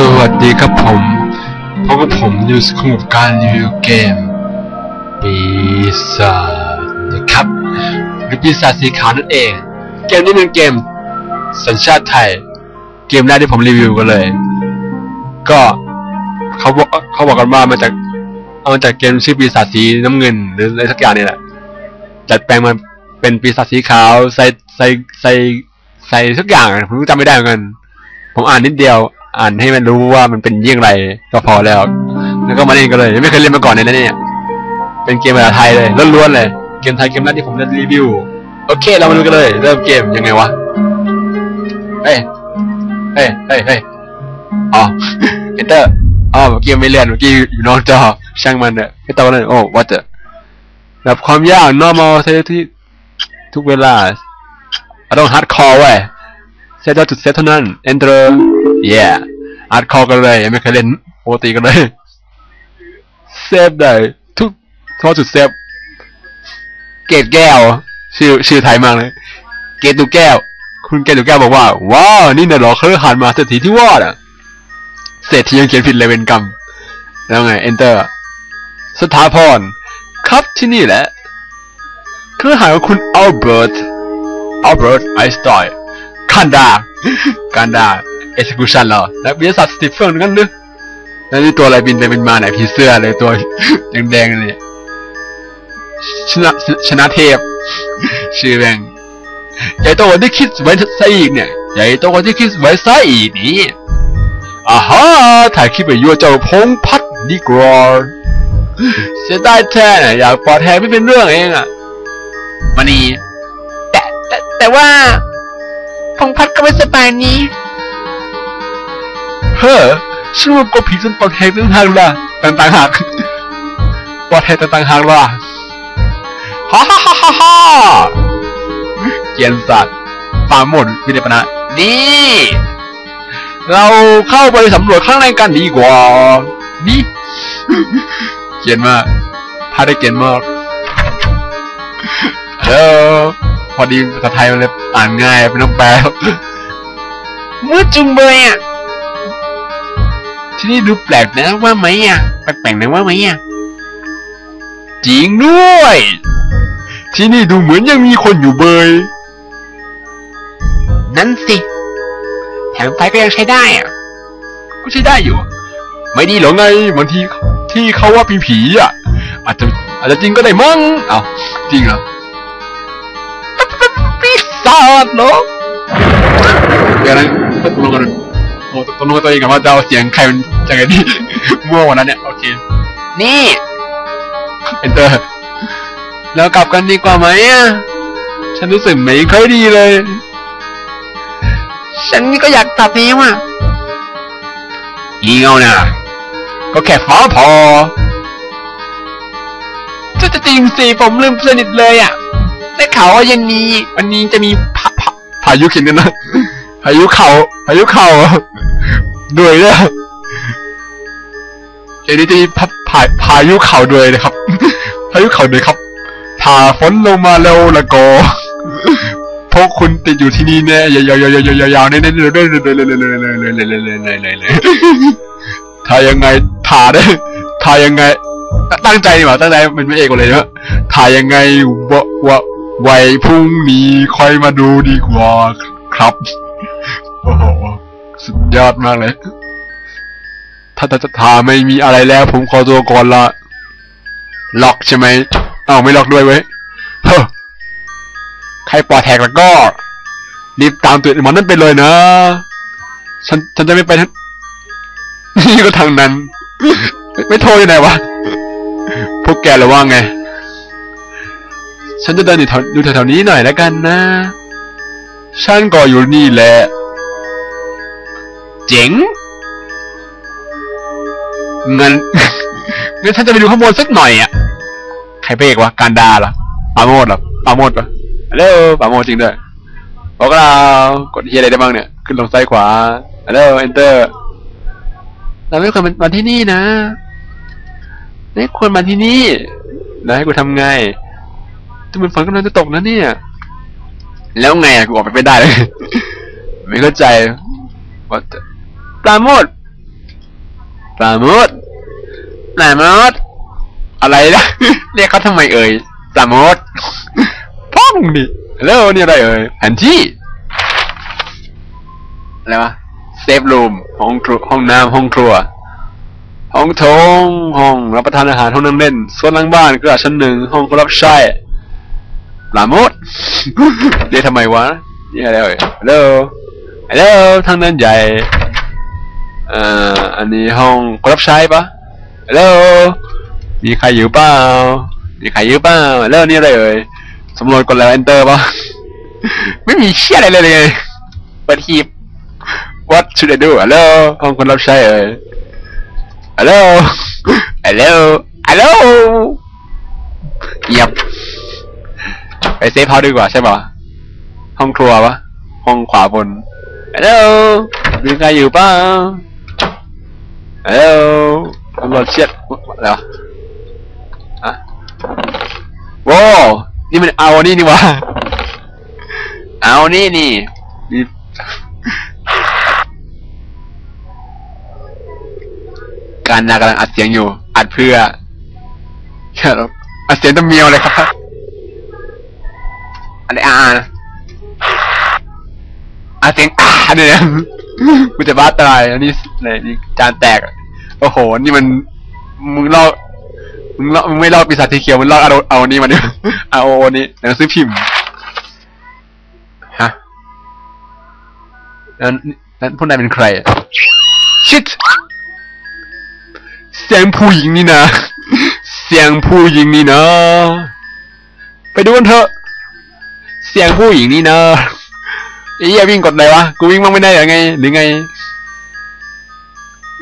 สวัสดีครับผมพบกับผมนิวส์คุงกับการรีวิวเกมปีศาจนะครับหรือปีศาจสีขาวนั่นเอง เกมนี้เป็นเกม สัญชาติไทย เกมแรกที่ผมรีวิวกันเลย ก็เขาบอกเขาบอกกันว่ามาจากเอามาจากเกมชื่อปีศาจสีน้ำเงิน หรืออะไรสักอย่างนี่แหละดัดแปลงมาเป็นปีศาจสีขาวใส่ใส่ใส่ใส่ทุกอย่างผมจำไม่ได้เหมือนกันผมอ่านนิดเดียว อ่านให้มันรู้ว่ามันเป็นยี่งไรก็พอแล้ว แล้วก็มาเล่นกันเลยไม่เคยเล่นมาก่อนเลยนะเนี่ย เป็นเกมภาษาไทยเลยล้วนๆเลย เกมไทยเกมแรกที่ผมจะรีวิว โอเค เรามาดูกันเลย เริ่มเกมยังไงวะ เฮ้ย เฮ้ย เฮ้ยเฮ้ยอ๋อเอนเตอร์อ๋อเมื่อกี้ไม่เล่นเมื่อกี้อยู่นอกจอ ช่างมันเนอะไม่ต้องเลยโอ้วัดเจอแบบความยาก normal เตที่ทุกเวลาเราต้อง hardcore เว้ย เซตจุดเซตเท่านั้น enter yeah อาร์ตคอกันเลยไม่เคยเล่นปกติกันเลยเซฟได้ทุกทุกจุดเซฟเกตแก้ว ชื่อชื่อไทยมากเลย เกตตูแก้ว คุณเกตตูแก้วบอกว่าว้าวนี่เนี่ยหรอเคยหันมาเศรษฐีที่วอดอะเศรษฐียังเขียนผิดเลยเป็นกรรมแล้วไง enter สถาพร ครับที่นี่แหละเครือข่ายของคุณอัลเบิร์ตอัลเบิร์ตไอน์สไตน์ กันดากันดา execution เหรอแล้ววิทยาศาสตร์สติฟเฟิลนั่นนึกแล้วนี่ตัวอะไรบินไปบินมาไหนผีเสื้อเลยตัวแดงๆเลยชนะชนะเทพ ชื่อแบงใหญ่โตกว่าที่คิดไว้ซะอีกเนี่ยใหญ่โตกว่าที่คิดไว้ซะอีกนี่อ่าฮะถ่ายคลิปไปยั่วเจ้าพงพัดดีกว่าเสียดายแท้น่ะอยากปลอดแทนไม่เป็นเรื่องเองอะมานี่แต่แต่แต่ว่า พงพัดก็ไม่สบายนี้ เฮ้อฉันว่ากลัวผีจนปลอดแทนต่างหากล่ะต่างต่างหากปลอดแทนต่างหากล่ะฮ่าฮ่าฮ่าฮ่าฮ่าเกียนสัตว์ปาหมดวิเดปนะนี่เราเข้าไปสำรวจข้างในกันดีกว่า นี่ เกียนมากพาได้เกียนมากเออ พอดีภาษาไทยมันเลยอ่านง่ายไม่ต้องแปลมืดจุงเบยอะที่นี่ดูแปลกนะว่าไหมอะแปลกๆนะว่าไหมอะจริงด้วย ที่นี่ดูเหมือนยังมีคนอยู่เบยนั่นสิแถมไฟก็ยังใช้ได้อะก็ใช้ได้อยู่ไม่ดีหรอไงบางทีที่เขาว่าผีผีๆอะอาจจะอาจจะจริงก็ได้มั้งเอ้าจริงเหรอ ปีศาจเหรอเดี๋ยวนะตกลงกันโอ้ตกลงกับตัวเองกันว่าจะเอาเสียงใครมันจะไงดีมั่วกวันนั้นเนี่ย โอเค นี่ enter แล้วกลับกันดีกว่าไหมอะ ฉันรู้สึกไม่ค่อยดีเลย ฉันนี่ก็อยากตัดนี้ว่ะอีเงาน่ะ ก็แค่ฟ้าพอจะจะจริงสิผมลืมสนิทเลยอะ ได้ข่าวว่าเย็นนี้วันนี้จะมีพะพะพายุขินกันนะพายุเข่าพายุเข่าด้วยเนี่ยเดี๋ยวนี้จะมีพาพาพายุเข่าด้วยนะครับ พายุเข่าด้วยครับถ้าฝนลงมาแล้วแล้วก็พวกคุณติดอยู่ที่นี่แน่ยาวๆๆๆๆๆๆแน่ๆเลยเลยเลยเลยเลยเลยเลยเลยเลยเลยเลยเลยถ้ายังไงถ่าได้ถ่ายังไงตั้งใจดีกว่าตั้งใจเป็นพระเอกเลยเนอะถ่ายยังไงวะวะ ไว้พรุ่งนี้ค่อยมาดูดีกว่าครับ โอ้โห สุดยอดมากเลย ถ้าถ้าถ้าไม่มีอะไรแล้ว ผมขอตัวก่อนละ ล็อกใช่ไหมอ้าวไม่ล็อกด้วยเว้ย เฮ้อ ใครปลอดแท็กแล้วก็ รีบตามตัวมันนั่นไปเลยนะ ฉันฉันจะไม่ไปทั้งนี่ก็ทางนั้น ไม่ไม่โทรยังไงวะ พวกแกระว่าไง ฉันจะเดินอยู่แถวดูแถวๆนี้หน่อยแล้วกันนะ ฉันก็อยู่นี่แหละ เจ๋งเงินงั้นฉันจะไปดูข้างบนสักหน่อยอะ ใครเอกวะ การดาเหรอปาโมดเหรอปาโมดปะฮัลโหลปาโมดจริงด้วยบอกเรากดเฮียอะไรได้บ้างเนี่ย ขึ้นลงซ้ายขวาฮัลโหลเอนเตอร์เราไม่ควรมาที่นี่นะ ไม่ควรมาที่นี่ แล้วให้กูทำไง เหมือนฝนกำลังจะตกนะเนี่ย แล้วไงอะกูออกไปไม่ได้เลย ไม่เข้าใจว่าจะปราโมดปราโมดปราโมดอะไรนะเรียกเขาทำไมเอ่ยปราโมดพ่องดิแล้วนี่อะไรเอ่ยแผนที่อะไรวะเซฟรูมห้องครัวห้องน้ำห้องครัว ห้องโถงห้องรับประทานอาหารห้องนั่งเล่นส่วนหลังบ้านกระดาษชั้นหนึ่งห้องรับใช้ ปราโมดเรียกทำไมวะนี่อะไรเอ่ยฮัลโหลฮัลโหลทางเดินใหญ่เอ่ออันนี้ห้องรับใช้ปะฮัลโหลมีใครอยู่เปล่ามีใครอยู่เปล่าฮัลโหลนี่อะไรเอ่ยสำรวจกดแล้ว enter ปะไม่มีเชี่ยอะไรเลยเลยเปิดหีบ what should I do ฮัลโหลห้องคนรับใช้เอ่ยฮัลโหลฮัลโหลฮัลโหลเงียบ ไปเซฟเฮาดีกว่าใช่ป่ะห้องครัวปะห้องขวาบนฮัลโหลมีใครอยู่เปล่าฮัลโหลตำรวจเชียดอะไรวะอะโว้นี่มันเอานี่นี่วะเอานี่นี่มีการนากำลังอัดเสียงอยู่ อัดเพื่ออัดเสียงตะเมียวเลยครับ อันนี้อ่านอ่านเสียงอ่าเนี่ยนะกูจะบ้าตายอันนี้ไหนนี่จานแตกโอ้โห นี่มัน มึงลอกมึงลอกมึงไม่ลอกปีศาจสีเขียวมึงลอกเอาเอาอันนี้มาเนี่ยเอาโอนี้หนังสือพิมพ์ฮะแล้วนั้นพวกนายเป็นใครอะชิตเสียงผู้หญิงนี่นะเสียงผู้หญิงนี่นะไปดูกันเถอะเสียงผู้หญิงนี่เนอะไอ้เหี้ยวิ่งกดอะไรวะ กูวิ่งมั่งไม่ได้หรือไง หรือไง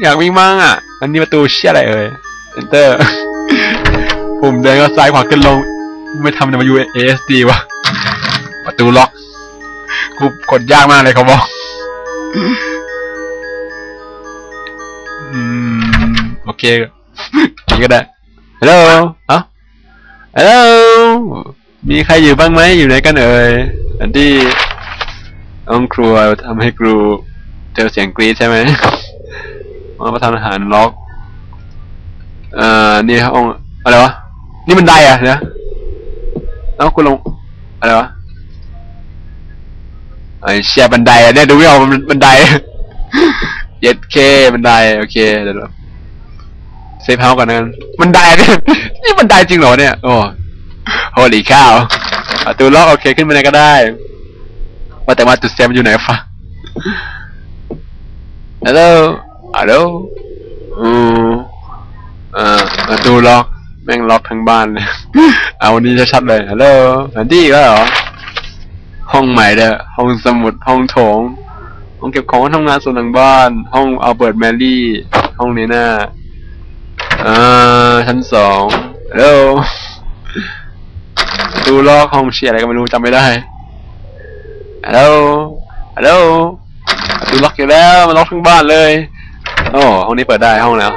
อยากวิ่งมั่งอะ อันนี้ประตูเชี่ยอะไรเอ่ย enter ปุ่มเดินก็ซ้ายขวาขึ้นลง ไม่ทำในมา U A S D วะ ประตูล็อก กูกดยากมากเลยเขาบอกอืมโอเคนี่ก็ได้ฮัลโหลอ้าฮัลโหล มีใครอยู่บ้างไหมอยู่ไหนกันเอ่ยอันที่ห้องครัวทำให้ครูเจอเสียงกรี๊ดใช่ไหมห้องรับประทานอาหารล็อก เอ่อ นี่ห้องอะไรวะ นี่มันไดอะเดี๋ยวเอ้าคุณลง อะไรวะไอเชียบันไดอะเนี่ยดูไม่ออกมันบันไดเย็ดเคบันไดโอเคเดี๋ยวเราเซฟเฮาส์ก่อนนะกันบันไดเนี่ยนี่บันไดจริงเหรอเนี่ยโอ้ โหลีข้าวประตูล็อกโอเคขึ้นไปไหนก็ได้ว่าแต่ว่าจุดเซฟมันอยู่ไหนฟะฮัลโหลฮัลโหลอืมอ่าประตูล็อกแม่งล็อกทั้งบ้านเลย เอาวันนี้ชัดๆเลยฮัลโหลแผนที่อีก็เหรอ ห้องใหม่เด้อห้องสมุด ห้องโถง ห้องเก็บของห้องทำงานส่วนหลังบ้าน ห้องอัลเบิร์ตแมรี่ ห้องนี้น่าอ่าชั้นสองฮัลโหล ดูล็อกห้องเชียร์อะไรก็ไม่รู้จำไม่ได้ฮัลโหลฮัลโหลประตูล็อกอยู่แล้วมันล็อกทั้งบ้านเลย โอ้ห้องนี้เปิดได้ห้องแล้ว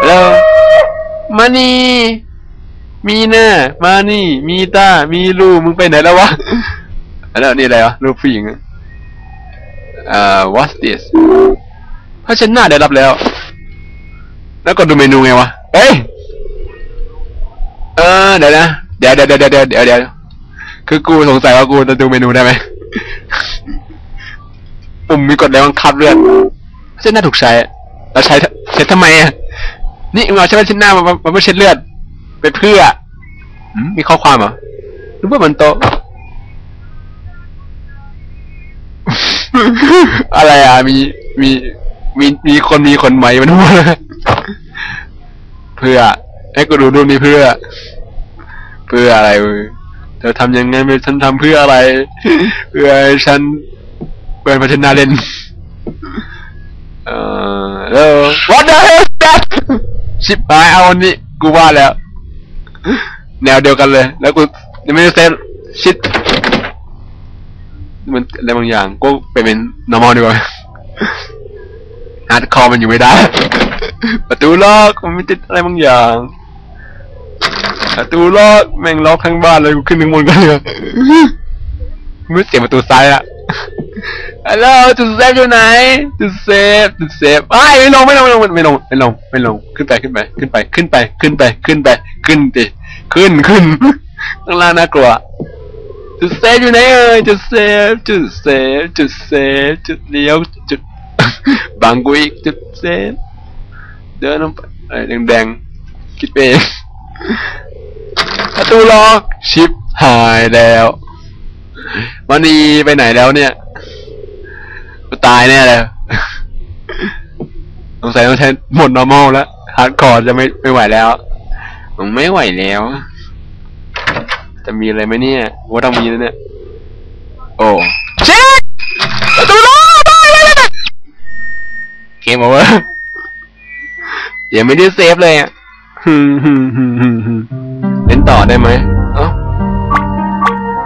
ฮัลโหลมานี่ มีหน้ามานี่ มีตา มีรูมึงไปไหนแล้ววะอันนั้นนี่อะไรวะรูปผู้หญิงอ่า what's this ถ้าฉันหน้าได้รับแล้ว แล้วกดดูเมนูไงวะ เอ้ย เออ เดี๋ยวนะ เดี๋ยวเดี๋ยวเดี๋ยวเดี๋ยวเดี๋ยวเดี๋ยวคือกูสงสัยว่ากูจะดูเมนูได้ไหมปุ่มมีกดแล้วบังคับเลือดเส้นหน้าถูกใช้เราใช้เช็ดทำไมอะนี่เอาใช้เป็นเช็ดหน้ามามามาเช็ดเลือด ไปเพื่อมีข้อความเหรอหรือว่ามันโตอะไรอะมีมีมีมีคนมีคนใหม่มันพูดเพื่อให้กูดูดูนี่เพื่อ พื่ออะไรเว้ยเธอทำยังไงไม่ฉันทำเพื่ออะไร เพื่อให้ฉันเปิดพัฒนาเล่นเอ่อแล้ว what the hell is that ชิบหายเอาอันนี้กูว่าแล้ว แนวเดียวกันเลย แล้วกูยังไม่ได้เซตชิดมันอะไรบางอย่างกูไปเป็น normal ดีกว่าฮาร์ดคอร์มันอยู่ไม่ได้ ประตูล็อกมันไม่ติดอะไรบางอย่าง ประตูล็อกแม่งล็อกทั้งบ้านเลยกูขึ้นถึงบนกันเลยไม่เสียประตูซ้ายอะฮัลโหลจุดเซฟอยู่ไหนจุดเซฟจุดเซฟไอ้ไม่ลงไม่ลงไม่ลงไม่ลงไม่ลงไม่ลงขึ้นไปขึ้นไป ขึ้นไป ขึ้นไป ขึ้นไป ขึ้นไป ขึ้นดิขึ้นขึ้นข้างล่างน่ากลัวจุดเซฟอยู่ไหนเอ่ยจุดเซฟจุดเซฟจุดเซฟจุดเลี้ยวจุดบังกูอีกจุดเซฟเดินลงไปไอ้แดงคิดไปเอง ประตูล็อกชิปหายแล้ววันนี้ไปไหนแล้วเนี่ยกูตายแน่เลยสงสัยต้องใช้หมด normal แล้วฮาร์ดคอร์จะไม่ไม่ไหวแล้วมันไม่ไหวแล้ว จะมีอะไรไหมเนี่ยว่าต้องมีแล้วเนี่ย โอ้เช็คประตูล็อกได้เลยเกมโอเวอร์ยังไม่ได้เซฟเลยอะ ฮึมฮึมฮึมฮึมฮึมเล่นต่อได้ไหมเอ้า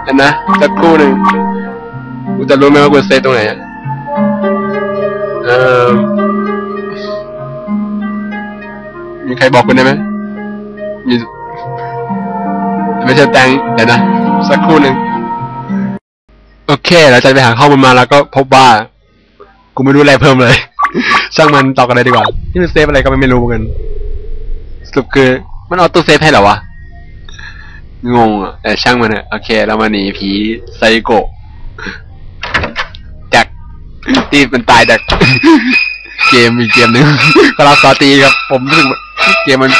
เห็นนะสักครู่หนึ่งกูจะรู้ไหมว่ากูเซฟตรงไหนอะเออมีใครบอกคุณได้ไหมมีไม่ใช่แตงเดี๋ยวนะ สักครู่หนึ่งโอเคเราจะไปหาข้อมูลมาแล้วก็พบว่า กูไม่รู้อะไรเพิ่มเลย ช่างมันต่อกันเลยดีกว่า ที่มันเซฟอะไรก็ไม่รู้เหมือนกันุปคือมันออโต้เซฟให้เหรอวะ งงอะแต่ช่างมันเถอะโอเค เรามาหนีผีไซโกะจากที่มันตายจาก เกมอีกเกมหนึ่งก็รับสอตีครับ ผมรู้สึกเกมมัน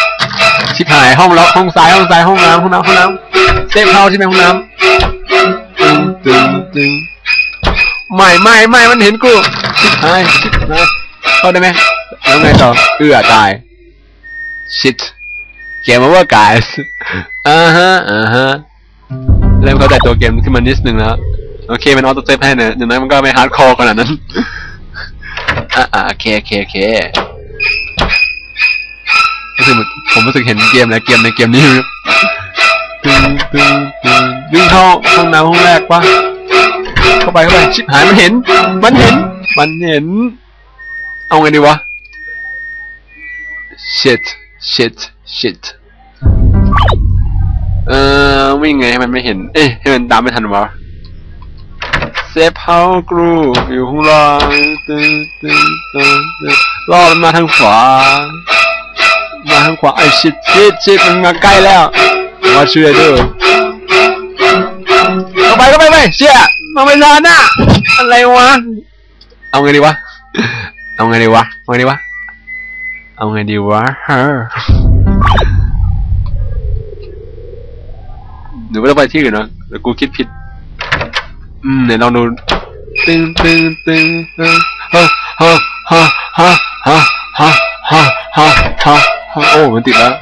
ชิบหายห้องล็อกห้องซ้ายห้องซ้ายห้องน้ำห้องน้ำห้องน้ำเซฟเฮาใช่ไหมห้องน้ำตึงตึงตึงไม่ไม่ไม่มันเห็นกูชิบหายชิบหายเข้าได้ไหมแล้วไงต่อเอื้อตาย shit เกม over guys อ่าฮะอ่าฮะเริ่มเข้าใจตัวเกมขึ้นมานิดนึงแล้ว โอเค มันออโต้เซฟให้เนี่ยอย่างนั้นมันก็ไม่ฮาร์ดคอร์ขนาดนั้น อ่าโอเคโอเคโอเครู้สึกผมรู้สึกเห็นเกมแล้วเกมในเกมนี้ตึงตึงตึงวิ่งเข้าห้องน้ำห้องแรกปะเข้าไปเข้าไปชิบหายมันเห็น มันเห็น มันเห็น เอาไงดีวะ shit shit shit เอ่อวิ่งไงให้มันไม่เห็น เอ๊ะให้มันตามไม่ทันวะเซฟเฮากรูอยู่ข้างล่างตึงตึงตึงตึงรอมันมาทางขวา มาทางขวาไอ้ชิดชิดชิดมันมาใกล้แล้วมาช่วยด้วยเข้าไปเข้าไปไปเชี่ยมาไม่ทันน่ะอะไรวะ เอาไงดีวะ เอาไงดีวะ เอาไงดีวะ เอาไงดีวะเฮ้อหรือว่าต้องไปที่อื่นเนอะหรือกูคิดผิด อืมเดี๋ยวลองดูตึงตึงตึงตึงฮ่าฮ่าฮ่าฮ่าฮ่าฮ่าฮ่าฮ่าฮ่าฮ่าโอ้ มันติดแล้ว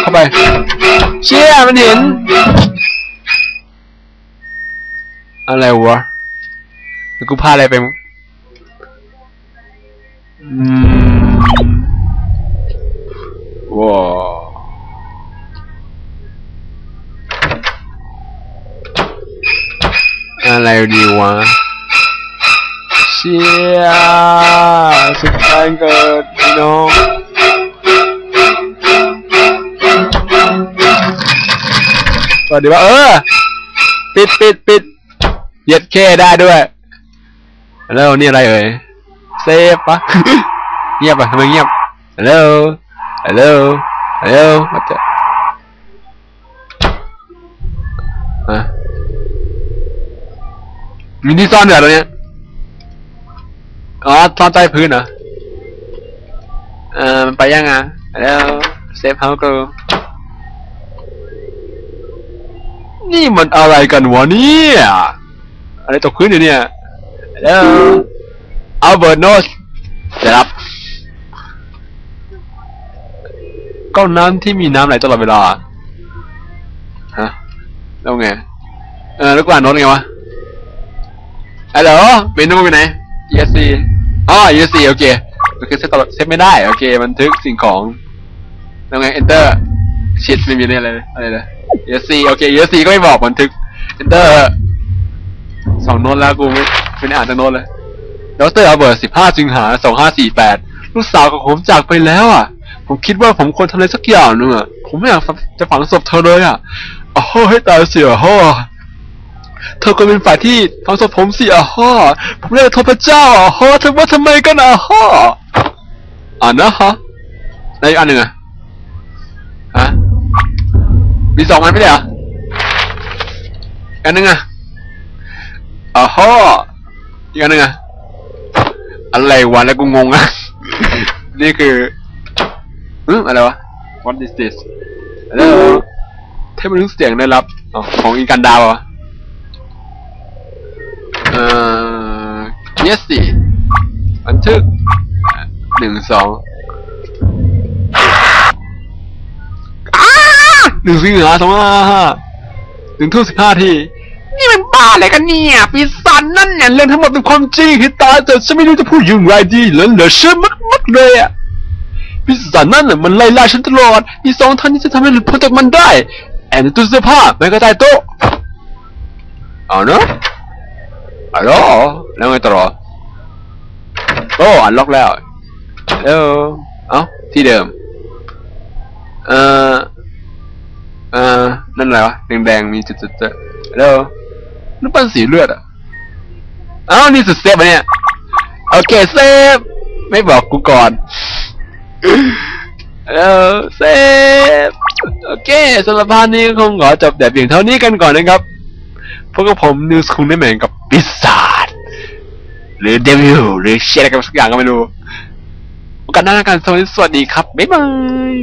เข้าไป เชี่ย มันเห็น อะไรวะแล้วกูพลาดอะไรไป มั้งอืมว้าอะไรดีวะ เชี่ยสุดท้ายเกิดพี่น้องสวัสดีว่าเออ ปิดปิดปิดเย็ดแค่ได้ด้วย แล้วนี่อะไรเอ่ย เซฟปะเงียบอะทำไมเงียบฮัลโหลฮัลโหลฮัลโหลมาเจออะมีที่ซ่อนเหรอตรงเนี้ยอ๋อซ่อนใต้พื้นเหรอเออมันไปยังอะฮัลโหลเซฟเฮาส์กูนี่มันอะไรกันวะเนี่ยอะไรตกพื้นอยู่เนี่ยฮัลโหล อัลเบิร์ตโนสเสร็จครับก้อนน้ำที่มีน้ำไหลตลอดเวลา ฮะ แล้วไง เออแล้วกว่าโน้ตไงวะฮัลโหลเมนูอยู่ไหน ESC อ๋อ ESC โอเคโอเคเซฟตลอดเซฟไม่ได้ โอเค บันทึกสิ่งของ แล้วไง enter ชิดไม่มีอะไรเลยอะไรเลย ESC โอเค ESC ก็ไม่บอกบันทึก enter สองโน้ตแล้วกูไม่ไม่ได้อ่านทั้งโน้ตเลย ดรอัลเบิร์ต15 สิงหา 2548 ลูกสาวของผมจากไปแล้วอะ ผมคิดว่าผมควรทำอะไรสักอย่างหนึงอะ ผมไม่อยากจะฝังศพเธอเลยอะโอ้โหให้ตายเสียโหเธอก็เป็นฝ่ายที่ทำศพผมสิอะฮะผมเรียกโทษพระเจ้าอะฮะเธอว่าทำไมกันอะฮะอ่านนะฮะแล้วอีกอันหนึ่งอะฮะมีสองอันไม่ได้ออีกอันหนึ่งอะอ่าฮะอีกอันหนึ่งอะ อะไรวะแล้วกูงงอะ นี่คืออืมอะไรวะ What is this แล้วเทพมนุษย์เสียงได้รับอของอีกันดาวเหรอเอ่อ yes สิบันทึกหนึ่งสองหนึ่งสิงหาสองห้าห้าหนึ่งทุ่มสิบห้าที นี่มันบ้าอะไรกันเนี่ยปีศาจนั่นเนี่ยเรื่องทั้งหมดเป็นความจริงให้ตายแต่ฉันไม่รู้จะพูดอย่างไรดีเหลือเหลือเชื่อมากๆเลยอะปีศาจนั่นน่ะมันไล่ล่าฉันตลอด มีสองท่านที่จะทำให้หลุดพ้นจากมันได้ แอบในตู้เสื้อผ้าไม่ก็ใต้โต๊ะเอาเนอะอ๋อแล้วไงต่อโอ้อันล็อกแล้วเออเอาที่เดิม เอ่อเออนั่นอะไรวะแดงๆมีจุดๆแล้วนั่นเป็นสีเลือดอะ เอ้านี่สุดเซฟอะเนี่ย โอเคเซฟ ไม่บอกกูก่อนเออเซฟ โอเคสำหรับพาร์ทนี้ก็คงขอจบแต่เพียงเท่านี้กันก่อนนะครับพบกับผมนิวส์คุงได้เหมือนกับปีศาจหรือเดวิลหรือเชียอะไรกันสักอย่างก็ไม่รู้โอกาสหน้ากันสวัสดีครับ บ๊ายบาย